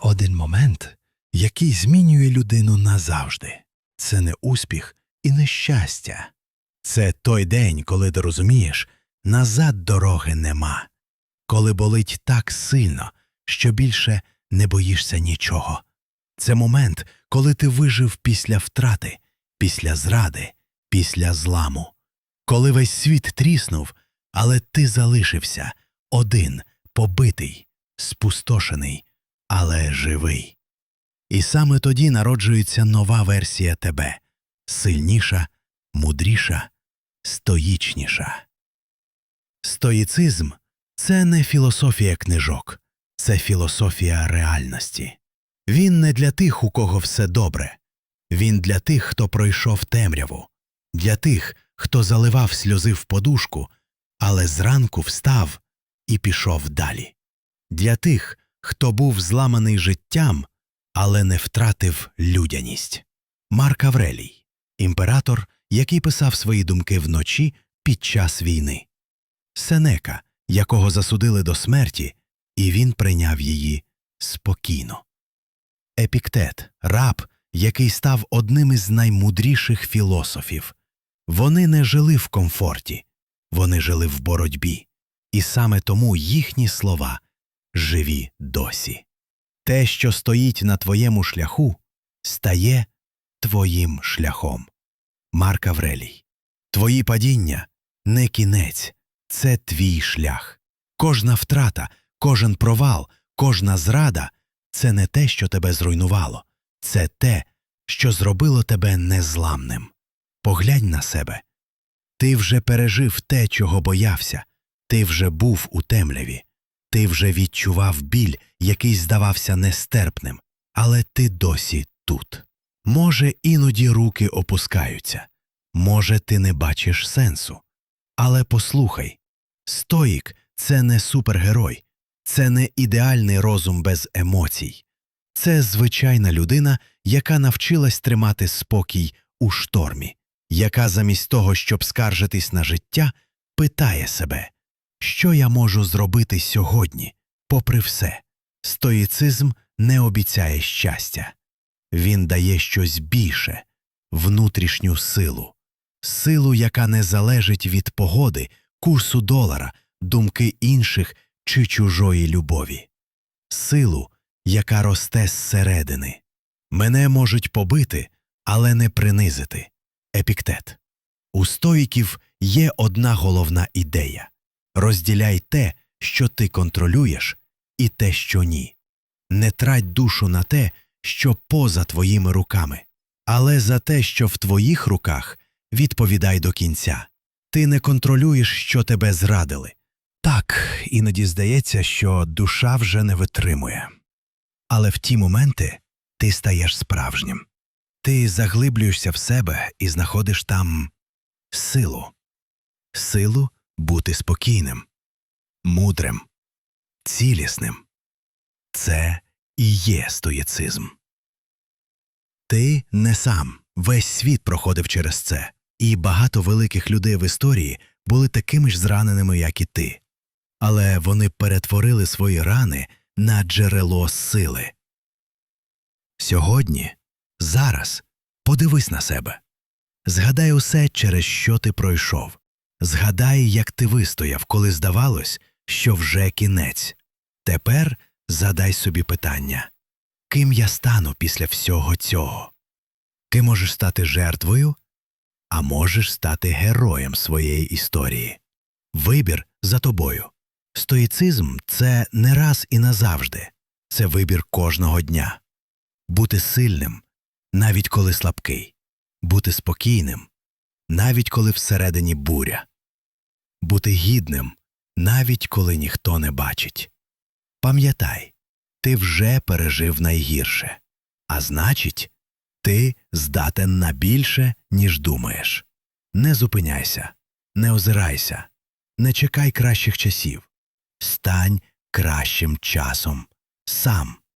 Один момент, який змінює людину назавжди. Це не успіх і не щастя. Це той день, коли ти розумієш, назад дороги нема, коли болить так сильно, що більше не боїшся нічого. Це момент, коли ти вижив після втрати, після зради, після зламу, коли весь світ тріснув, але ти залишився один, побитий, спустошений, але живий. І саме тоді народжується нова версія тебе сильніша, мудріша, стоїчніша. Стоїцизм це не філософія книжок, це філософія реальності. Він не для тих, у кого все добре, він для тих, хто пройшов темряву, для тих, хто заливав сльози в подушку, але зранку встав і пішов далі, для тих, хто був зламаний життям, але не втратив людяність. Марк Аврелій, імператор, який писав свої думки вночі під час війни, Сенека, якого засудили до смерті, і він прийняв її спокійно. Епіктет, раб, який став одним із наймудріших філософів. Вони не жили в комфорті, вони жили в боротьбі, і саме тому їхні слова живі досі. Те, що стоїть на твоєму шляху, стає твоїм шляхом. Марк Аврелій. Твої падіння не кінець, це твій шлях. Кожна втрата, кожен провал, кожна зрада це не те, що тебе зруйнувало, це те, що зробило тебе незламним. Поглянь на себе. Ти вже пережив те, чого боявся, ти вже був у темряві, ти вже відчував біль, який здавався нестерпним, але ти досі тут. Може, іноді руки опускаються, може, ти не бачиш сенсу. Але послухай стоїк це не супергерой, це не ідеальний розум без емоцій, це звичайна людина, яка навчилась тримати спокій у штормі, яка замість того, щоб скаржитись на життя, питає себе, що я можу зробити сьогодні, попри все. Стоїцизм не обіцяє щастя, він дає щось більше, внутрішню силу, силу, яка не залежить від погоди, курсу долара, думки інших чи чужої любові, силу, яка росте зсередини. Мене можуть побити, але не принизити. Епіктет. У стоїків є одна головна ідея розділяй те, що ти контролюєш, і те, що ні. Не трать душу на те, що поза твоїми руками, але за те, що в твоїх руках, відповідай до кінця. Ти не контролюєш, що тебе зрадили. Так, іноді здається, що душа вже не витримує. Але в ті моменти ти стаєш справжнім. Ти заглиблюєшся в себе і знаходиш там силу, силу бути спокійним, мудрим, цілісним. Це і є стоїцизм. Ти не сам, весь світ проходив через це, і багато великих людей в історії були такими ж зраненими, як і ти. Але вони перетворили свої рани на джерело сили. Сьогодні, зараз, подивись на себе. Згадай усе, через що ти пройшов. Згадай, як ти вистояв, коли здавалось, що вже кінець. Тепер задай собі питання ким я стану після всього цього? Ти можеш стати жертвою, а можеш стати героєм своєї історії. Вибір за тобою. Стоїцизм це не раз і назавжди, це вибір кожного дня. Бути сильним, навіть коли слабкий, бути спокійним, навіть коли всередині буря, бути гідним, навіть коли ніхто не бачить. Пам'ятай, ти вже пережив найгірше, а значить, ти здатен на більше, ніж думаєш. Не зупиняйся, не озирайся, не чекай кращих часів. Стань кращим часом сам.